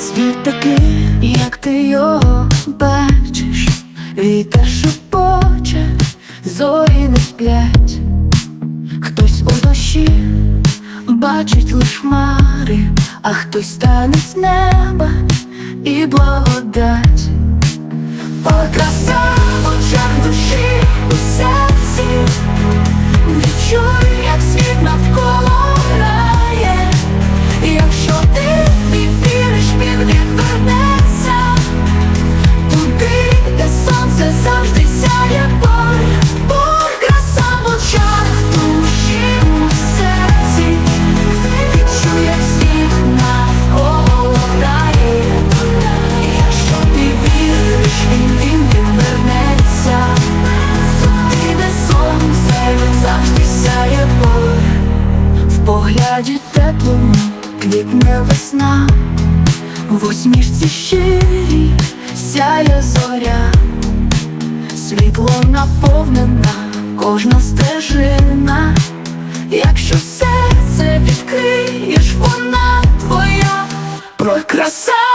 Світ такий, як ти його бачиш, Вітер шепоче, зорі не сплять, хтось у дощі бачить лиш хмари, а хтось стане з неба і благодать. квітне весна, в усмішці щирій сяє зоря, світло наповнена, кожна стежина, якщо серце відкриєш, вона твоя, прокраса. краса.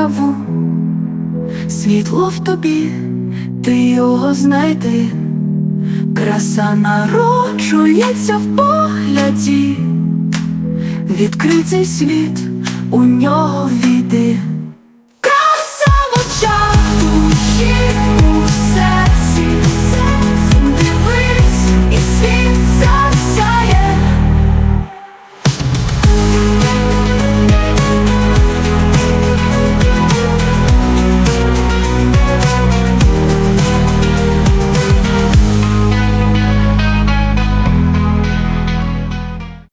темряву, світло в тобі, ти його знайди, краса народжується в погляді, відкритий світ у нього.